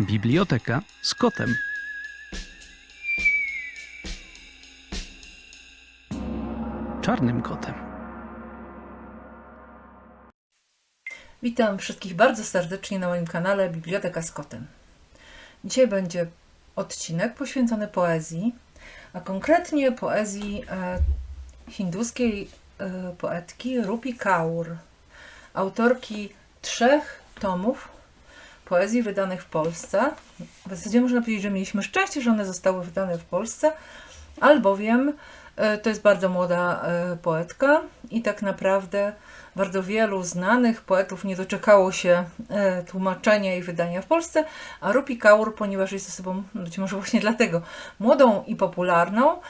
Biblioteka z kotem. Czarnym kotem. Witam wszystkich bardzo serdecznie na moim kanale Biblioteka z Kotem. Dzisiaj będzie odcinek poświęcony poezji, a konkretnie poezji e, hinduskiej e, poetki Rupi Kaur, autorki trzech tomów poezji wydanych w Polsce. W zasadzie można powiedzieć, że mieliśmy szczęście, że one zostały wydane w Polsce, albowiem e, to jest bardzo młoda e, poetka i tak naprawdę bardzo wielu znanych poetów nie doczekało się e, tłumaczenia i wydania w Polsce, a Rupi Kaur, ponieważ jest osobą, być może właśnie dlatego, młodą i popularną,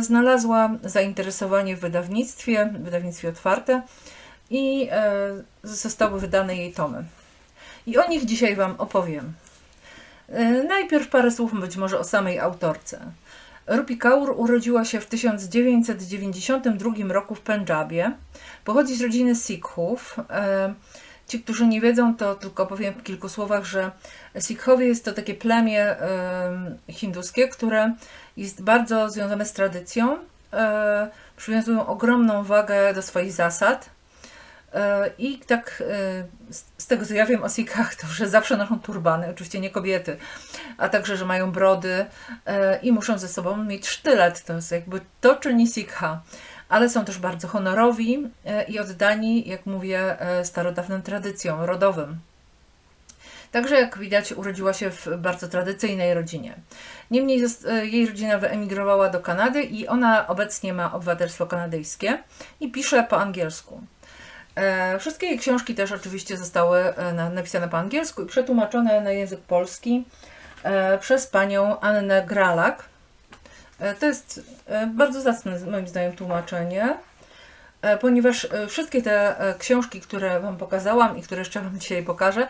znalazła zainteresowanie w wydawnictwie, wydawnictwie otwarte i zostały wydane jej tomy. I o nich dzisiaj Wam opowiem. E, Najpierw parę słów być może o samej autorce. Rupi Kaur urodziła się w 1992 roku w Pendżabie. Pochodzi z rodziny Sikhów. E, Ci, którzy nie wiedzą, to tylko powiem w kilku słowach, że Sikhowie jest to takie plemię e, hinduskie, które jest bardzo związane z tradycją. Przywiązują ogromną wagę do swoich zasad. E, I tak e, z- tego co ja wiem o Sikhach, to że zawsze noszą turbany, oczywiście nie kobiety, a także, że mają brody e, i muszą ze sobą mieć sztylet. To jest jakby to czyni Sikha. Ale są też bardzo honorowi i oddani, jak mówię, starodawnym tradycjom rodowym. Także, jak widać, urodziła się w bardzo tradycyjnej rodzinie. Niemniej jej rodzina wyemigrowała do Kanady i ona obecnie ma obywatelstwo kanadyjskie i pisze po angielsku. E, Wszystkie jej książki też oczywiście zostały e, na- napisane po angielsku i przetłumaczone na język polski e, przez panią Annę Gralak. To jest bardzo zacne, moim zdaniem, tłumaczenie, ponieważ wszystkie te książki, które Wam pokazałam i które jeszcze Wam dzisiaj pokażę,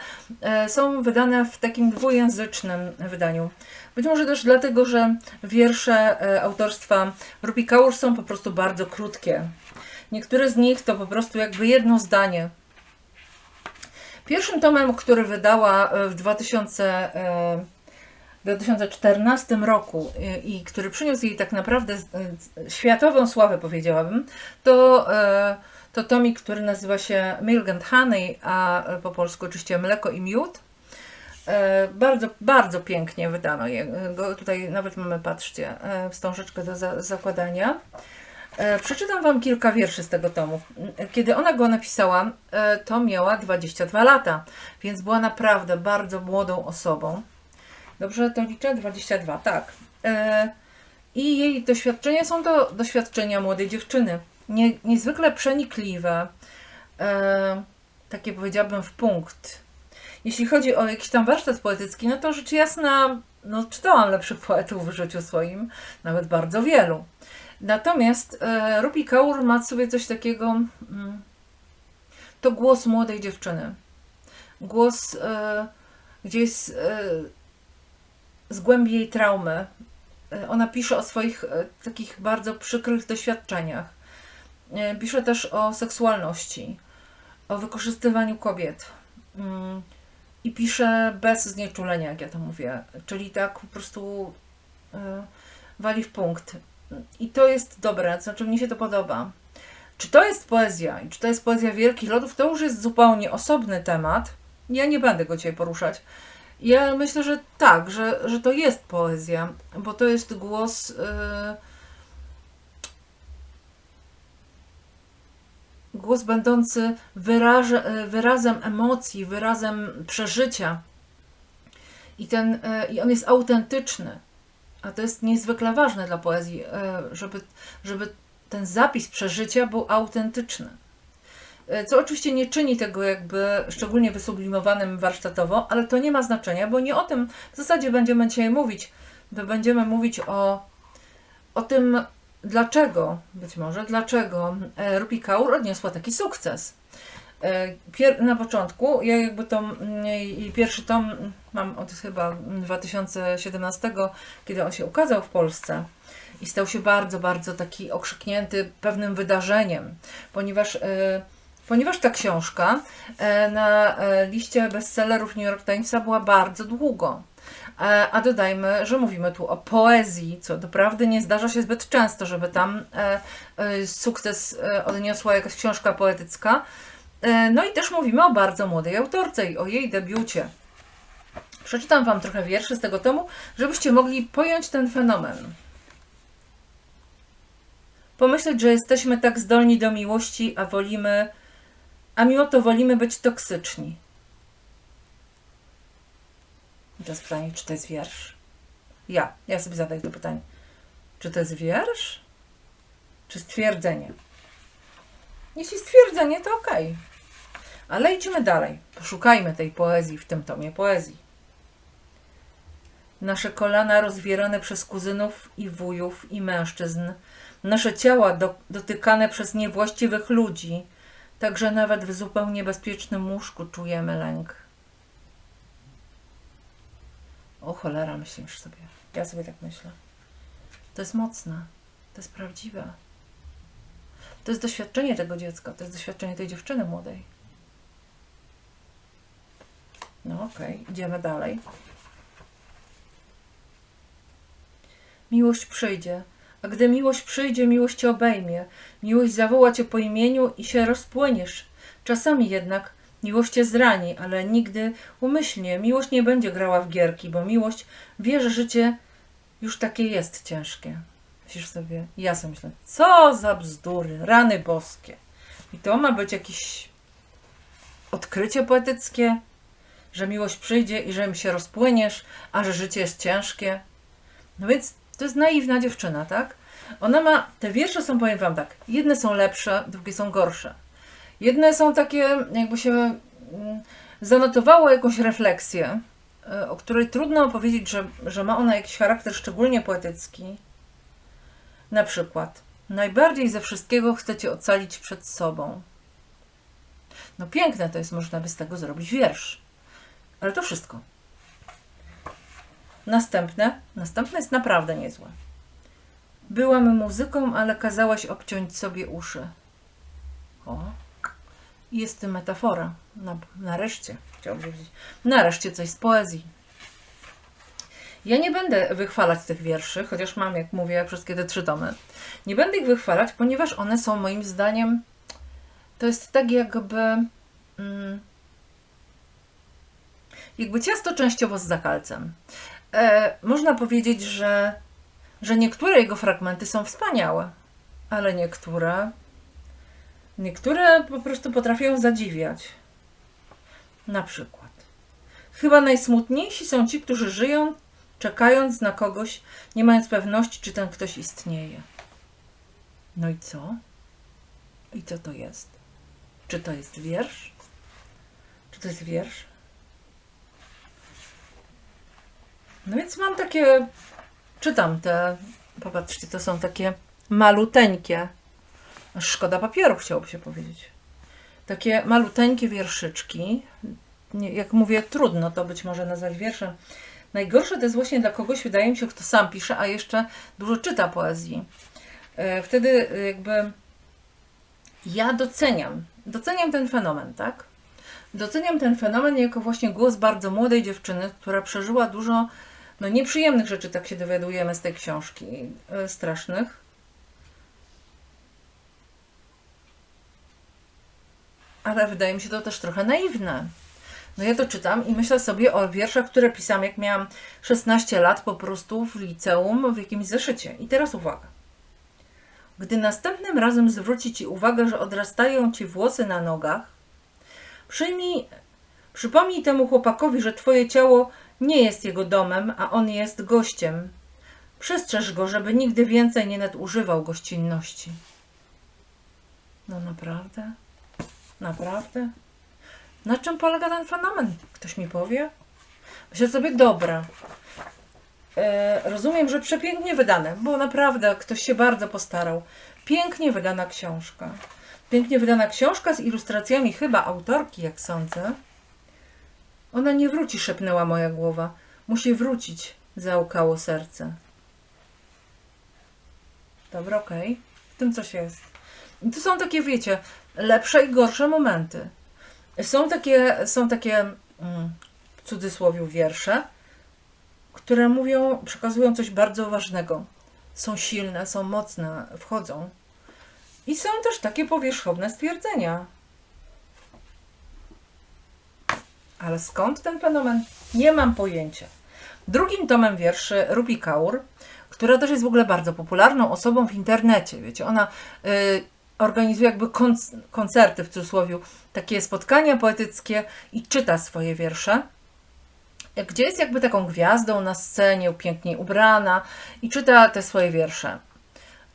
są wydane w takim dwujęzycznym wydaniu. Być może też dlatego, że wiersze autorstwa Rupi Kaur są po prostu bardzo krótkie. Niektóre z nich to po prostu jakby jedno zdanie. Pierwszym tomem, który wydała e, w 2000, e, 2014 roku e, i który przyniósł jej tak naprawdę e, światową sławę, powiedziałabym, to, e, to tomik, który nazywa się Milk and Honey, a e, po polsku oczywiście Mleko i Miód. E, Bardzo, bardzo pięknie wydano je. Tutaj nawet mamy, patrzcie, e, wstążeczkę do za- zakładania. E, Przeczytam Wam kilka wierszy z tego tomu. Kiedy ona go napisała, e, to miała 22 lata, więc była naprawdę bardzo młodą osobą. Dobrze to liczę? 22, tak. E, I jej doświadczenia są to doświadczenia młodej dziewczyny. Nie, niezwykle przenikliwe, takie powiedziałabym w punkt. Jeśli chodzi o jakiś tam warsztat poetycki, no to rzecz jasna, no czytałam lepszych poetów w życiu swoim, nawet bardzo wielu. Natomiast e, Rupi Kaur ma sobie coś takiego, mm, to głos młodej dziewczyny. Głos, e, gdzie jest e, z głębi jej traumy. E, ona pisze o swoich e, takich bardzo przykrych doświadczeniach. E, pisze też o seksualności, o wykorzystywaniu kobiet. Mm, I pisze bez znieczulenia, jak ja to mówię. Czyli tak po prostu e, wali w punkt. I to jest dobre, znaczy mnie się to podoba. Czy to jest poezja i czy to jest poezja wielkich lodów, to już jest zupełnie osobny temat. Ja nie będę go dzisiaj poruszać. Ja myślę, że tak, że, że to jest poezja, bo to jest głos. Yy, głos będący wyraże, e, wyrazem emocji, wyrazem przeżycia. I, ten, e, I on jest autentyczny. A to jest niezwykle ważne dla poezji, e, żeby, żeby ten zapis przeżycia był autentyczny. E, Co oczywiście nie czyni tego jakby szczególnie wysublimowanym warsztatowo, ale to nie ma znaczenia, bo nie o tym w zasadzie będziemy dzisiaj mówić. My będziemy mówić o, o tym, dlaczego, być może, dlaczego e, Rupi Kaur odniosła taki sukces. E, Pier- na początku, ja jakby to mm, jej pierwszy tom mam od chyba 2017, kiedy on się ukazał w Polsce i stał się bardzo, bardzo taki okrzyknięty pewnym wydarzeniem, ponieważ, e, ponieważ ta książka e, na liście bestsellerów New York Timesa była bardzo długo. A dodajmy, że mówimy tu o poezji, co doprawdy nie zdarza się zbyt często, żeby tam sukces odniosła jakaś książka poetycka. E, No i też mówimy o bardzo młodej autorce i o jej debiucie. Przeczytam Wam trochę wierszy z tego tomu, żebyście mogli pojąć ten fenomen. Pomyśleć, że jesteśmy tak zdolni do miłości, a wolimy, a mimo to wolimy być toksyczni. I teraz pytanie, czy to jest wiersz? Ja, ja sobie zadaję to pytanie. Czy to jest wiersz? Czy stwierdzenie? Jeśli stwierdzenie, to okej. Ale idźmy dalej. Poszukajmy tej poezji w tym tomie poezji. Nasze kolana rozwierane przez kuzynów i wujów i mężczyzn, nasze ciała do, dotykane przez niewłaściwych ludzi, także nawet w zupełnie bezpiecznym łóżku czujemy lęk. O cholera, myślisz sobie. Ja sobie tak myślę. To jest mocne. To jest prawdziwe. To jest doświadczenie tego dziecka. To jest doświadczenie tej dziewczyny młodej. No okej, idziemy dalej. Miłość przyjdzie, a gdy miłość przyjdzie, miłość cię obejmie. Miłość zawoła cię po imieniu i się rozpłyniesz. Czasami jednak miłość cię zrani, ale nigdy umyślnie. Miłość nie będzie grała w gierki, bo miłość wie, że życie już takie jest ciężkie. Myślisz sobie, ja sobie myślę, co za bzdury, rany boskie. I to ma być jakieś odkrycie poetyckie, że miłość przyjdzie i że mi się rozpłyniesz, a że życie jest ciężkie. No więc to jest naiwna dziewczyna, tak? Ona ma, te wiersze są, powiem wam tak, jedne są lepsze, drugie są gorsze. Jedne są takie, jakby się mm, zanotowało jakąś refleksję, y, o której trudno powiedzieć, że, że ma ona jakiś charakter szczególnie poetycki. Na przykład, najbardziej ze wszystkiego chcecie ocalić przed sobą. No piękne to jest, można by z tego zrobić wiersz. Ale to wszystko. Następne, następne jest naprawdę niezłe. Byłam muzyką, ale kazałaś obciąć sobie uszy. O, jest metafora. Na, nareszcie, chciałbym powiedzieć. Nareszcie coś z poezji. Ja nie będę wychwalać tych wierszy, chociaż mam, jak mówię, wszystkie te trzy tomy. Nie będę ich wychwalać, ponieważ one są moim zdaniem. To jest tak jakby. Mm, jakby ciasto częściowo z zakalcem. E, można powiedzieć, że, że niektóre jego fragmenty są wspaniałe, ale niektóre. Niektóre po prostu potrafią zadziwiać. Na przykład. Chyba najsmutniejsi są ci, którzy żyją, czekając na kogoś, nie mając pewności, czy ten ktoś istnieje. No i co? I co to jest? Czy to jest wiersz? Czy to jest wiersz? No więc mam takie. Czytam te. Popatrzcie, to są takie maluteńkie. Szkoda papieru, chciałoby się powiedzieć. Takie maluteńkie wierszyczki. Jak mówię, trudno to być może nazwać wierszem. Najgorsze to jest właśnie dla kogoś, wydaje mi się, kto sam pisze, a jeszcze dużo czyta poezji. E, Wtedy e, jakby ja doceniam, doceniam ten fenomen, tak? Doceniam ten fenomen jako właśnie głos bardzo młodej dziewczyny, która przeżyła dużo no, nieprzyjemnych rzeczy, tak się dowiadujemy z tej książki, e, strasznych. Ale wydaje mi się to też trochę naiwne. No ja to czytam i myślę sobie o wierszach, które pisałam jak miałam 16 lat po prostu w liceum w jakimś zeszycie. I teraz uwaga. Gdy następnym razem zwróci Ci uwagę, że odrastają Ci włosy na nogach, przyjmij, przypomnij temu chłopakowi, że Twoje ciało nie jest jego domem, a on jest gościem. Przestrzeż go, żeby nigdy więcej nie nadużywał gościnności. No naprawdę? Naprawdę? Na czym polega ten fenomen? Ktoś mi powie? Myślę sobie, dobra. E, rozumiem, że przepięknie wydane, bo naprawdę ktoś się bardzo postarał. Pięknie wydana książka. Pięknie wydana książka z ilustracjami chyba autorki, jak sądzę. Ona nie wróci, szepnęła moja głowa. Musi wrócić, załkało serce. Dobra, okej. W tym coś jest. I tu są takie, wiecie, lepsze i gorsze momenty. Są takie, są takie mm, w cudzysłowie wiersze, które mówią, przekazują coś bardzo ważnego. Są silne, są mocne, wchodzą. I są też takie powierzchowne stwierdzenia. Ale skąd ten fenomen? Nie mam pojęcia. Drugim tomem wierszy Rupi Kaur, która też jest w ogóle bardzo popularną osobą w internecie. Wiecie, ona y, organizuje jakby konc- koncerty w cudzysłowie, takie spotkania poetyckie i czyta swoje wiersze. Gdzie jest jakby taką gwiazdą na scenie, pięknie ubrana i czyta te swoje wiersze.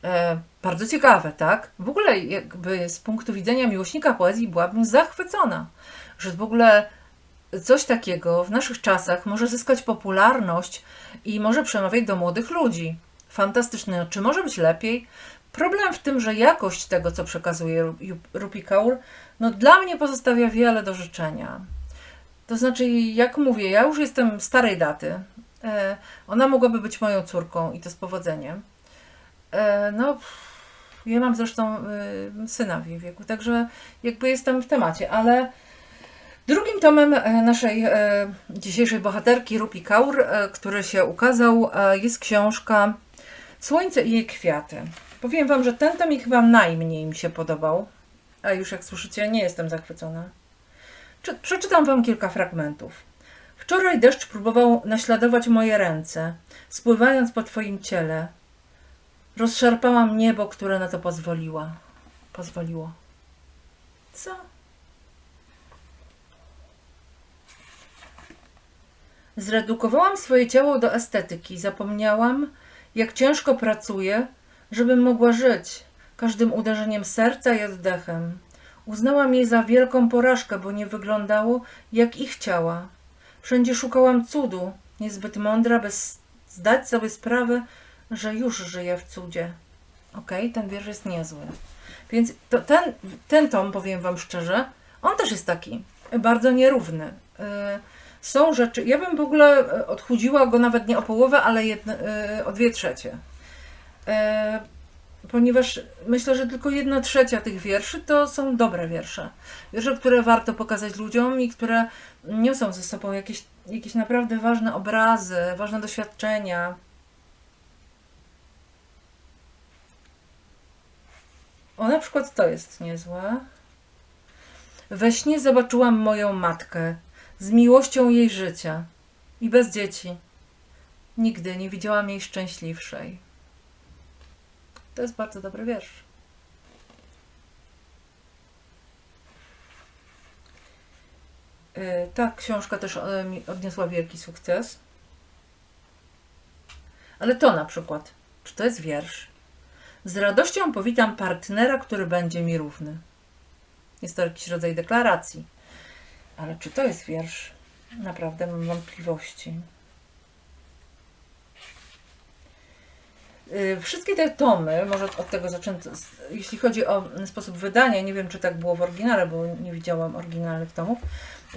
E, bardzo ciekawe, tak? W ogóle jakby z punktu widzenia miłośnika poezji byłabym zachwycona, że w ogóle coś takiego w naszych czasach może zyskać popularność i może przemawiać do młodych ludzi. Fantastyczne. Czy może być lepiej? Problem w tym, że jakość tego, co przekazuje Ru- Rupi Kaur, no dla mnie pozostawia wiele do życzenia. To znaczy, jak mówię, ja już jestem starej daty. E, Ona mogłaby być moją córką i to z powodzeniem. E, No, ja mam zresztą y, syna w jej wieku, także jakby jestem w temacie, ale Drugim tomem e, naszej e, dzisiejszej bohaterki Rupi Kaur, e, który się ukazał, e, jest książka Słońce i jej kwiaty. Powiem Wam, że ten tom mi chyba najmniej mi się podobał, a już jak słyszycie, nie jestem zachwycona. Czy- Przeczytam Wam kilka fragmentów. Wczoraj deszcz próbował naśladować moje ręce, spływając po Twoim ciele. Rozszarpałam niebo, które na to pozwoliła. Pozwoliło. Co? Zredukowałam swoje ciało do estetyki. Zapomniałam, jak ciężko pracuję, żebym mogła żyć każdym uderzeniem serca i oddechem. Uznałam jej za wielką porażkę, bo nie wyglądało, jak ich chciała. Wszędzie szukałam cudu, niezbyt mądra, s- zdać sobie sprawę, że już żyję w cudzie. Okej, ten wiersz jest niezły. Więc to, ten, ten tom, powiem Wam szczerze, on też jest taki bardzo nierówny. Yy, są rzeczy. Ja bym w ogóle e, odchudziła go nawet nie o połowę, ale jedne, e, o dwie trzecie. E, Ponieważ myślę, że tylko jedna trzecia tych wierszy to są dobre wiersze. Wiersze, które warto pokazać ludziom i które niosą ze sobą jakieś, jakieś naprawdę ważne obrazy, ważne doświadczenia. O, na przykład to jest niezłe. We śnie zobaczyłam moją matkę z miłością jej życia i bez dzieci. Nigdy nie widziałam jej szczęśliwszej. To jest bardzo dobry wiersz. Y, Ta książka też mi odniosła wielki sukces. Ale to na przykład, czy to jest wiersz? Z radością powitam partnera, który będzie mi równy. Jest to jakiś rodzaj deklaracji. Ale czy to jest wiersz? Naprawdę mam wątpliwości. Wszystkie te tomy, może od tego zacznę, z- jeśli chodzi o sposób wydania, nie wiem czy tak było w oryginale, bo nie widziałam oryginalnych tomów,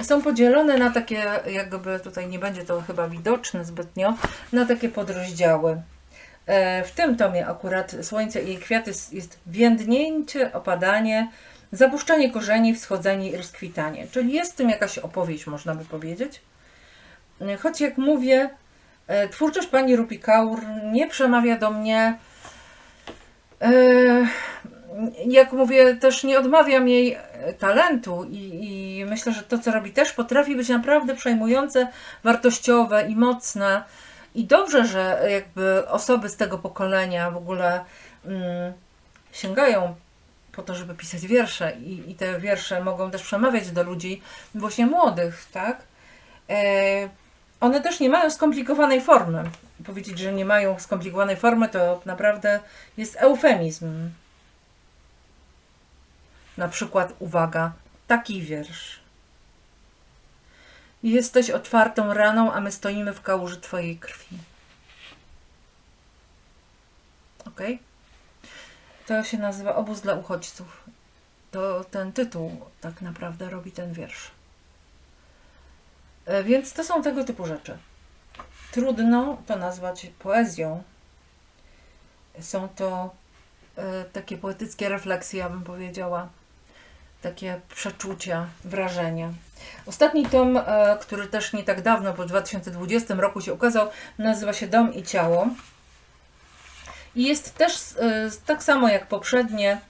są podzielone na takie, jakby tutaj nie będzie to chyba widoczne zbytnio, na takie podrozdziały. E, W tym tomie akurat Słońce i jej kwiaty jest więdnięcie, opadanie, zapuszczanie korzeni, wschodzenie i rozkwitanie. Czyli jest w tym jakaś opowieść, można by powiedzieć. E, Choć jak mówię, twórczość pani Rupi Kaur nie przemawia do mnie. e, Jak mówię, też nie odmawiam jej e, talentu i, i myślę, że to, co robi, też potrafi być naprawdę przejmujące, wartościowe i mocne. I dobrze, że jakby osoby z tego pokolenia w ogóle mm, sięgają po to, żeby pisać wiersze i, i te wiersze mogą też przemawiać do ludzi właśnie młodych, tak? E, one też nie mają skomplikowanej formy. Powiedzieć, że nie mają skomplikowanej formy, to naprawdę jest eufemizm. Na przykład, uwaga, taki wiersz. Jesteś otwartą raną, a my stoimy w kałuży Twojej krwi. Ok? To się nazywa Obóz dla uchodźców. To ten tytuł tak naprawdę robi ten wiersz. E, Więc to są tego typu rzeczy. Trudno to nazwać poezją. Są to e, takie poetyckie refleksje, ja bym powiedziała. takie przeczucia, wrażenia. Ostatni tom, e, który też nie tak dawno, w 2020 roku się ukazał, nazywa się Dom i Ciało. I jest też tak samo jak poprzednie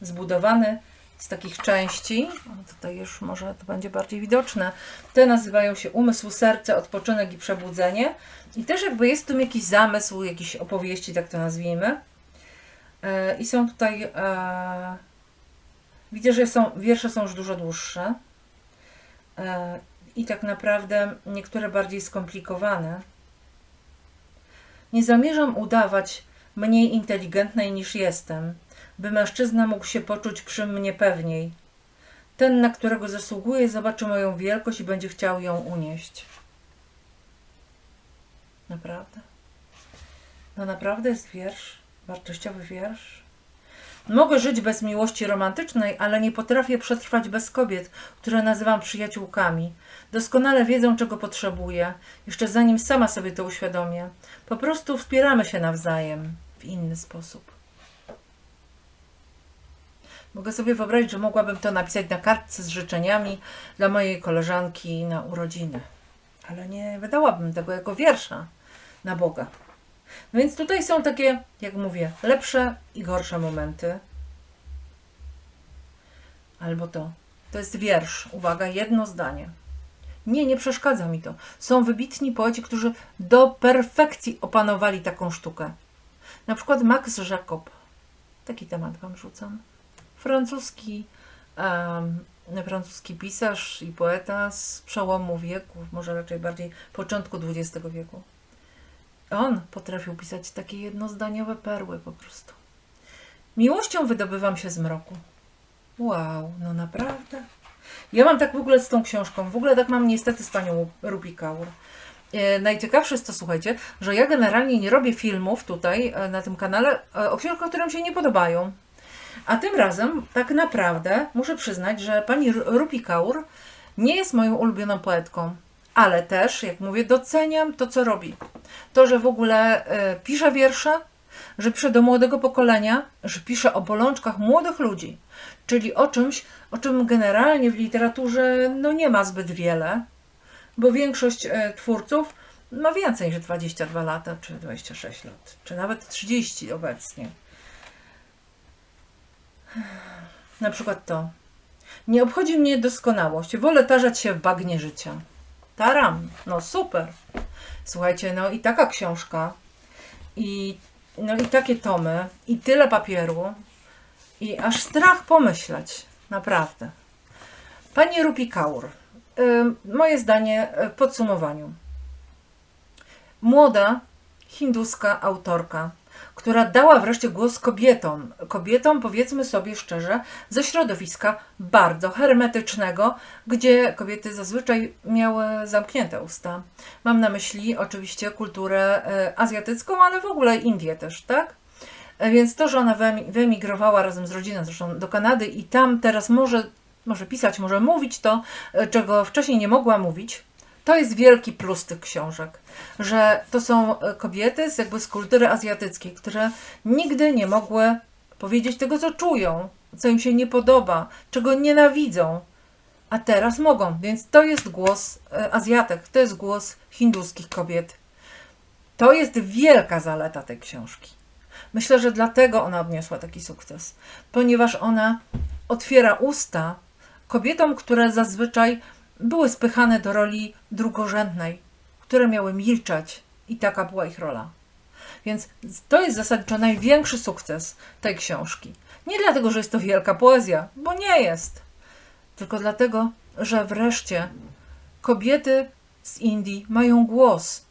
zbudowany z takich części. Tutaj już może to będzie bardziej widoczne. Te nazywają się Umysł, Serce, Odpoczynek i Przebudzenie. I też jakby jest tym jakiś zamysł, jakieś opowieści, tak to nazwijmy. E, I są tutaj. E, widzę, że są, wiersze są już dużo dłuższe. E, I tak naprawdę niektóre bardziej skomplikowane. Nie zamierzam udawać mniej inteligentnej niż jestem, by mężczyzna mógł się poczuć przy mnie pewniej. Ten, na którego zasługuje, zobaczy moją wielkość i będzie chciał ją unieść. Naprawdę. No naprawdę jest wiersz, wartościowy wiersz. Mogę żyć bez miłości romantycznej, ale nie potrafię przetrwać bez kobiet, które nazywam przyjaciółkami. Doskonale wiedzą, czego potrzebuję, jeszcze zanim sama sobie to uświadomię. Po prostu wspieramy się nawzajem w inny sposób. Mogę sobie wyobrazić, że mogłabym to napisać na kartce z życzeniami dla mojej koleżanki na urodziny. Ale nie wydałabym tego jako wiersza na Boga. No więc tutaj są takie, jak mówię, lepsze i gorsze momenty. Albo to. To jest wiersz. Uwaga, jedno zdanie. Nie, nie przeszkadza mi to. Są wybitni poeci, którzy do perfekcji opanowali taką sztukę. Na przykład Max Jacob. Taki temat wam rzucam. Francuski, um, francuski pisarz i poeta z przełomu wieku, może raczej bardziej początku XX wieku. On potrafił pisać takie jednozdaniowe perły po prostu. Miłością wydobywam się z mroku. Wow, no naprawdę. Ja mam tak w ogóle z tą książką. W ogóle tak mam niestety z panią Rupi Kaur. E, najciekawsze jest to, słuchajcie, że ja generalnie nie robię filmów tutaj e, na tym kanale e, o książkach, które mi się nie podobają. A tym razem tak naprawdę muszę przyznać, że pani Ru- Rupi Kaur nie jest moją ulubioną poetką. Ale też, jak mówię, doceniam to, co robi. To, że w ogóle e, pisze wiersze, że pisze do młodego pokolenia, że pisze o bolączkach młodych ludzi, czyli o czymś, o czym generalnie w literaturze no, nie ma zbyt wiele, bo większość e, twórców ma więcej niż 22 lata, czy 26 lat, czy nawet 30 obecnie. Na przykład to. Nie obchodzi mnie doskonałość. Wolę tarzać się w bagnie życia. Taram. No super. Słuchajcie, no i taka książka. I, no i takie tomy. I tyle papieru. I aż strach pomyśleć. Naprawdę. Pani Rupi Kaur. Ym, moje zdanie y, w podsumowaniu. Młoda hinduska autorka, która dała wreszcie głos kobietom. Kobietom, powiedzmy sobie szczerze, ze środowiska bardzo hermetycznego, gdzie kobiety zazwyczaj miały zamknięte usta. Mam na myśli oczywiście kulturę e, azjatycką, ale w ogóle Indię też, tak? E, Więc to, że ona wyemi- wyemigrowała razem z rodziną zresztą do Kanady i tam teraz może, może pisać, może mówić to, e, czego wcześniej nie mogła mówić, to jest wielki plus tych książek, że to są e, kobiety z jakby z kultury azjatyckiej, które nigdy nie mogły powiedzieć tego, co czują, co im się nie podoba, czego nienawidzą, a teraz mogą. Więc to jest głos e, Azjatek, to jest głos hinduskich kobiet. To jest wielka zaleta tej książki. Myślę, że dlatego ona odniosła taki sukces, ponieważ ona otwiera usta kobietom, które zazwyczaj były spychane do roli drugorzędnej, które miały milczeć i taka była ich rola. Więc to jest zasadniczo największy sukces tej książki. Nie dlatego, że jest to wielka poezja, bo nie jest, tylko dlatego, że wreszcie kobiety z Indii mają głos.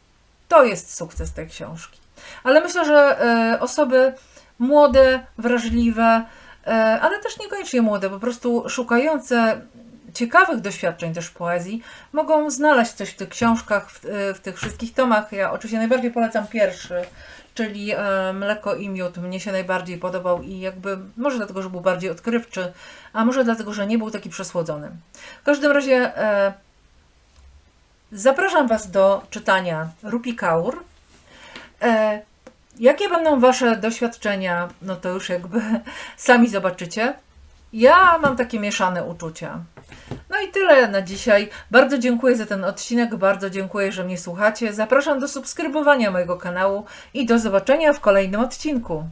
To jest sukces tej książki. Ale myślę, że e, osoby młode, wrażliwe, e, ale też niekoniecznie młode, po prostu szukające ciekawych doświadczeń też poezji, mogą znaleźć coś w tych książkach, w, w tych wszystkich tomach. Ja oczywiście najbardziej polecam pierwszy, czyli e, Mleko i Miód. Mnie się najbardziej podobał i jakby, może dlatego, że był bardziej odkrywczy, a może dlatego, że nie był taki przesłodzony. W każdym razie e, zapraszam Was do czytania Rupi Kaur. E, jakie będą Wasze doświadczenia, no to już jakby sami zobaczycie. Ja mam takie mieszane uczucia. No i tyle na dzisiaj. Bardzo dziękuję za ten odcinek, bardzo dziękuję, że mnie słuchacie. Zapraszam do subskrybowania mojego kanału i do zobaczenia w kolejnym odcinku.